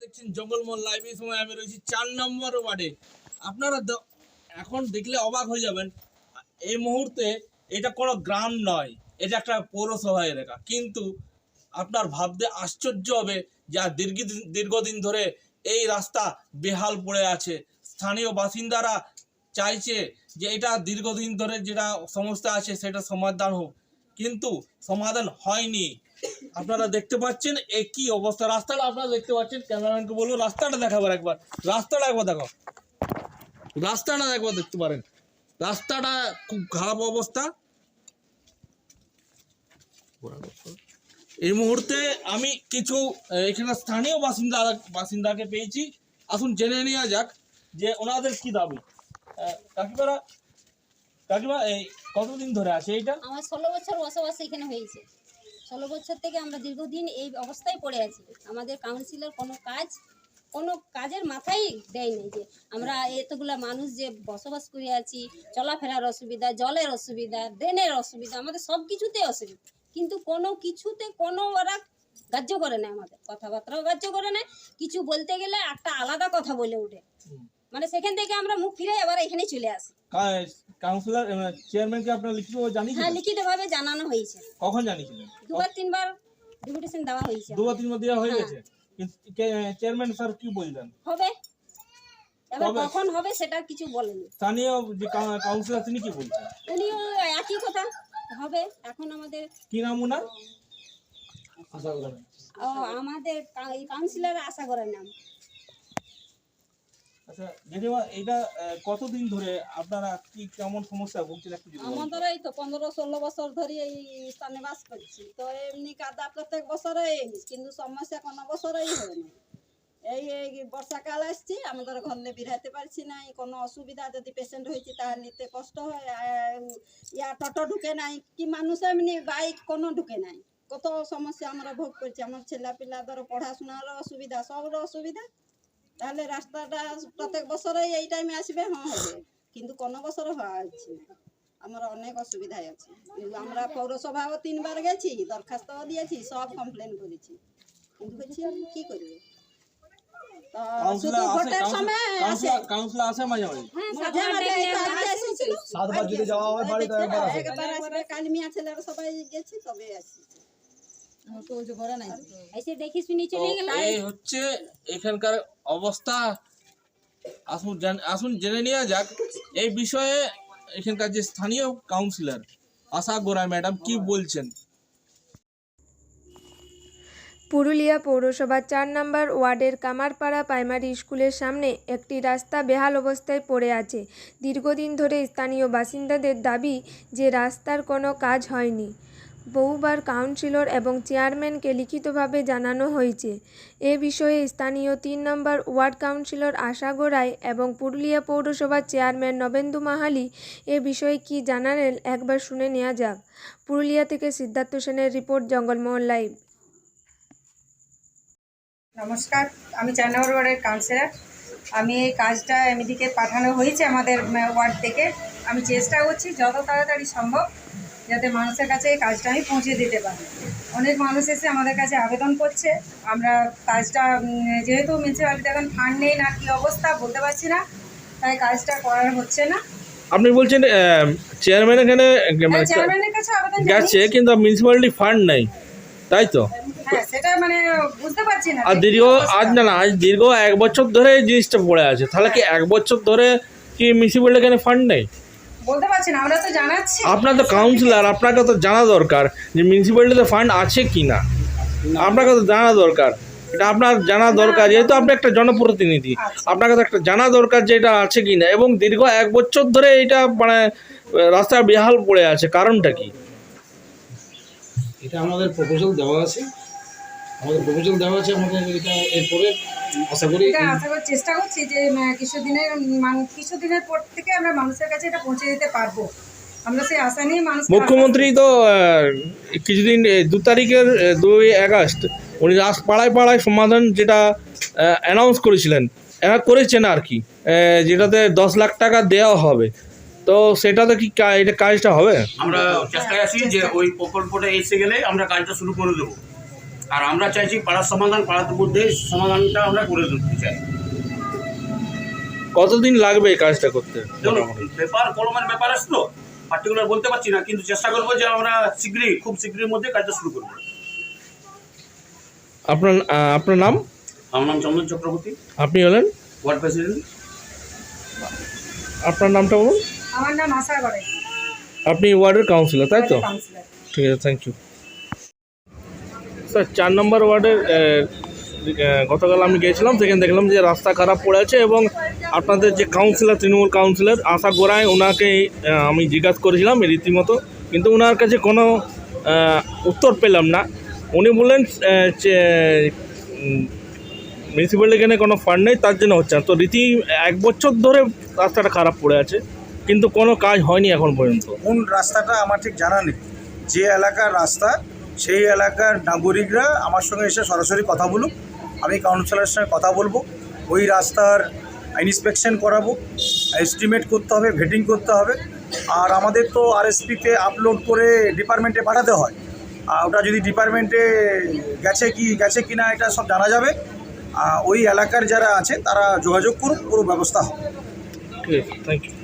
দেখছেন জঙ্গলমহল লাইভ এই সময় আমি রয়েছি চার নম্বর ওয়ার্ডে। আপনারা এখন দেখলে অবাক হয়ে যাবেন, এই মুহূর্তে এটা কোনো গ্রাম নয়, এটা একটা পৌরসভা এলাকা। কিন্তু আপনার ভাবতে আশ্চর্য হবে যে দীর্ঘদিন দীর্ঘদিন ধরে এই রাস্তা বেহাল পড়ে আছে। স্থানীয় বাসিন্দারা চাইছে যে এটা দীর্ঘদিন ধরে যেটা সমস্যা আছে সেটা সমাধান হোক। কিন্তু সমাধান হয়নি। আপনারা দেখতে পাচ্ছেন এ কি অবস্থা? রাস্তাটা আপনারা দেখতে পাচ্ছেন, ক্যামেরাম্যানকে বলব, রাস্তাটা দেখাবার একবার। রাস্তাটা একবার দেখো। রাস্তাটা একবার দেখতে পারেন। রাস্তাটা খুব খারাপ অবস্থা। এই মুহূর্তে আমি কিছু এখানে স্থানীয় বাসিন্দা, বাসিন্দাকে পেয়েছি। আসুন জেনে নেওয়া যাক যে ওনাদের কি দাবি। কাকিমারা, কাকিমা, এই কতদিন ধরে আছে এইটা? আমার ষোলো বছর বসবাস এখানে হয়েছে। ষোলো বছর থেকে আমরা দীর্ঘদিন এই অবস্থায় পড়ে আছি। আমাদের কাউন্সিলর কোনো কাজ, কোনো কাজের মাথায় দেয় নাই যে আমরা এতগুলা মানুষ যে বসবাস করে আছি, চলাফেরার অসুবিধা, জলের অসুবিধা, ড্রেনের অসুবিধা, আমাদের সব কিছুতে অসুবিধা। কিন্তু কোনো কিছুতে কোনো ওরা গ্রাহ্য করে না আমাদের। কথাবার্তাও গ্রাহ্য করে না কিছু বলতে গেলে একটা আলাদা কথা বলে ওঠে। মানে সেখান থেকে আমরা মুখ ফিরে এবার এখানে চলে আসি। কাউন্সিলর চেয়ারম্যানকে আপনারা লিখিত জানিয়েছেন হ্যাঁ জানিয়েছিলেন লিখিতভাবে জানানো হয়েছে। কখন জানিয়েছিলেন? দুবার তিনবার ডেপুটেশন দেওয়া হয়েছে দুবার তিনবার দেওয়া হয়ে হ্যাঁ। গেছে? চেয়ারম্যান স্যার কি বললেন? হবে। এবার কখন হবে সেটা কিছু বলেনি। স্থানীয় যে কাউন্সিলর তিনি কি বলছেন? উনিও একই কথা। হবে এখন আমাদের কি নাম ওনার ও, আমাদের এই কাউন্সিলর আশা করেন নাম। আচ্ছা অসুবিধা যদি পেশেন্ট হয়েছে তাহলে নিতে কষ্ট হয় টোটো ঢুকে নাই, কি মানুষ এমনি বাইক কোনো ঢুকে নাই। কত সমস্যা আমরা ভোগ করছি, আমার ছেলে পিলা ধরো পড়াশোনারও অসুবিধা সবর অসুবিধা। তাহলে রাস্তাটা প্রত্যেক বছরেই এই টাইমে আসবে? হ্যাঁ হবে। কিন্তু কোনো বছরে হওয়া হচ্ছে না। আমার অনেক অসুবিধায় আছে। কিন্তু আমরা পৌরসভাও তিনবার গেছি দরখাস্ত দিয়েছি সব কমপ্লেন করেছি। কিন্তু বলছি কি করবে? হ্যাঁ হয় সবাই গেছি তবে আসি এই হচ্ছে এখানকার অবস্থা। আসুন আসুন জেনে নেওয়া যাক। এই বিষয়ে এখানকার যে স্থানীয় কাউন্সিলর আশা ম্যাডাম কি বলছেন? পুরুলিয়া পৌরসভার চার নম্বর ওয়ার্ডের কামারপাড়া প্রাইমারি স্কুলের সামনে একটি রাস্তা বেহাল অবস্থায় পড়ে আছে। দীর্ঘদিন ধরে স্থানীয় বাসিন্দাদের দাবি যে রাস্তার কোনো কাজ হয়নি। বহুবার কাউন্সিলর এবং চেয়ারম্যানকে লিখিতভাবে জানানো হয়েছে। এ বিষয়ে স্থানীয় তিন নম্বর ওয়ার্ড কাউন্সিলর আশা গোড়াই এবং পুরুলিয়া পৌরসভার চেয়ারম্যান নবেন্দু মাহালি এ বিষয়ে কি জানালেন একবার শুনে নেওয়া যাক। পুরুলিয়া থেকে সিদ্ধার্থ সেনের রিপোর্ট, জঙ্গলমহল লাইভ। নমস্কার, আমি ওয়ার্ডের কাউন্সিলর। আমি এই কাজটা এমডিকে পাঠানো হয়েছে আমাদের ওয়ার্ড থেকে। আমি চেষ্টা করছি যত তাড়াতাড়ি সম্ভব যাতে মানুষের কাছে এই কাজটা আমি পৌঁছে দিতে পারি। অনেক মানুষ এসে আমাদের কাছে আবেদন করছে। আমরা কাজটা যেহেতু মিউনিসিপ্যালিটি এখন ফান্ড নেই না কী অবস্থা বলতে পারছি না। তাই কাজটা করার হচ্ছে না। আপনি বলছেন চেয়ারম্যান এখানে হ্যাঁ, আবেদন গেছে কিন্তু মিউনিসিপ্যালিটি ফান্ড নাই। তাই তো? হ্যাঁ মানে আর দীর্ঘ আজ না না আজ দীর্ঘ এক বছর ধরে এই জিনিসটা পড়ে আছে। তাহলে কি এক বছর ধরে কি মিউনিসিপ্যালিটি এখানে ফান্ড নেই? বলতে পারছি না আমরা তো জানাচ্ছি। আপনার তো কাউন্সিলর আপনাকে তো জানা দরকার যে মিউনিসিপ্যালিটিতে ফান্ড আছে কি না আপনাকে তো জানা দরকার। এটা আপনার জানা দরকার যেহেতু আপনি একটা জনপ্রতিনিধি। আপনাকে তো একটা জানা দরকার যে এটা আছে কি না এবং দীর্ঘ এক বছর ধরে এটা মানে রাস্তা বেহাল পড়ে আছে। কারণটা কি? এটা আমাদের প্রপোজাল দেওয়া আছে। আমাদের প্রপোজাল দেওয়া আছে আমাদের এটা এরপরে আশা করি এটা আশা করি চেষ্টা করছি যে কিছুদিনের মান- কিছুদিনের পর থেকে আমরা মানুষের কাছে এটা পৌঁছে দিতে পারব। আমরা সেই আশা নিয়ে মানুষ মুখ্যমন্ত্রী তো কিছুদিন দু তারিখের দুই আগস্ট উনি রাস পাড়ায় পাড়ায় সমাধান যেটা অ্যানাউন্স করেছিলেন। এরা করেছেন আর কি যেটাতে দশ লাখ টাকা দেওয়া হবে। তো সেটাতে কি এটা কাজটা হবে? আমরা চেষ্টায় আছি যে ওই প্রকল্পটা এসে গেলে আমরা কাজটা শুরু করে দেবো। আর আমরা চাইছি পাড়ার সমাধান পাড়ার মধ্যে সমাধানটা আমরা করে দিতে চাই। কতদিন লাগবে এই কাজটা করতে? ব্যাপার কলমের ব্যাপার আছে তো পার্টিকুলার বলতে পারছি না কিন্তু চেষ্টা করব যে আমরা শীঘ্রই খুব শীঘ্রই মধ্যে কাজটা শুরু করব। আপনার আপনার নাম? আমার নাম চন্দন চক্রবর্তী। আপনি হলেন? Ward president. আপনার নামটা বলুন। আমার নাম আশা করে আপনি ওয়ার্ডের কাউন্সিলর তাই তো? ঠিক আছে থ্যাংক ইউ স্যার, চার নম্বর ওয়ার্ডের গতকাল আমি গিয়েছিলাম, সেখানে দেখলাম যে রাস্তা খারাপ পড়ে আছে এবং আপনাদের যে কাউন্সিলর তৃণমূল কাউন্সিলর আশা গোড়ায় ওনাকে আমি জিজ্ঞাসা করেছিলাম রীতিমতো, কিন্তু ওনার কাছে কোনো উত্তর পেলাম না। উনি বললেন মিউনিসিপ্যালিটি এখানে কোনো ফান্ড নেই, তার জন্য হচ্ছে না। তো রীতি, এক বছর ধরে রাস্তাটা খারাপ পড়ে আছে, কিন্তু কোনো কাজ হয়নি এখন পর্যন্ত। কোন রাস্তাটা আমার ঠিক জানা নেই। যে এলাকার রাস্তা সেই এলাকার নাগরিকরা আমার সঙ্গে এসে সরাসরি কথা বলুক। আমি কাউন্সিলরের সঙ্গে কথা বলব। ওই রাস্তার ইন্সপেকশন করাবো। এস্টিমেট করতে হবে ভেটিং করতে হবে। আর আমাদের তো আরএসপিতে আপলোড করে ডিপার্টমেন্টে পাঠাতে হয়। আর ওটা যদি ডিপার্টমেন্টে গেছে কি গেছে কি না এটা সব জানা যাবে। ওই এলাকার যারা আছে, তারা যোগাযোগ করুন পুরো ব্যবস্থা হবে। ঠিক আছে থ্যাংক ইউ